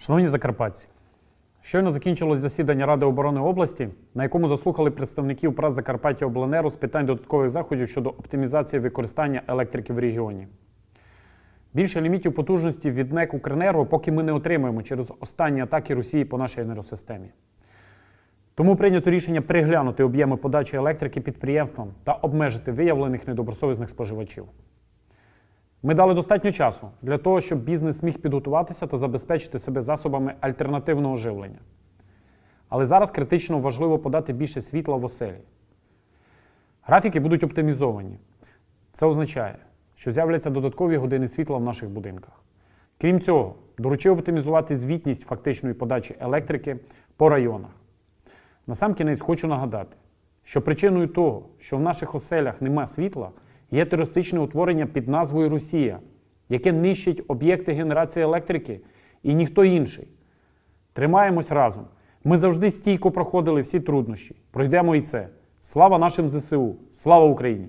Шановні закарпатці, щойно закінчилось засідання Ради оборони області, на якому заслухали представників ПРАТ Закарпаття Обленеру з питань додаткових заходів щодо оптимізації використання електрики в регіоні. Більше лімітів потужності від НЕК «Укренерго» поки ми не отримаємо через останні атаки Росії по нашій енергосистемі. Тому прийнято рішення переглянути об'єми подачі електрики підприємствам та обмежити виявлених недобросовісних споживачів. Ми дали достатньо часу для того, щоб бізнес міг підготуватися та забезпечити себе засобами альтернативного живлення. Але зараз критично важливо подати більше світла в оселі. Графіки будуть оптимізовані. Це означає, що з'являться додаткові години світла в наших будинках. Крім цього, доручив оптимізувати звітність фактичної подачі електрики по районах. Насамкінець хочу нагадати, що причиною того, що в наших оселях нема світла, є терористичне утворення під назвою Росія, яке нищить об'єкти генерації електрики і ніхто інший. Тримаємось разом. Ми завжди стійко проходили всі труднощі. Пройдемо і це. Слава нашим ЗСУ! Слава Україні!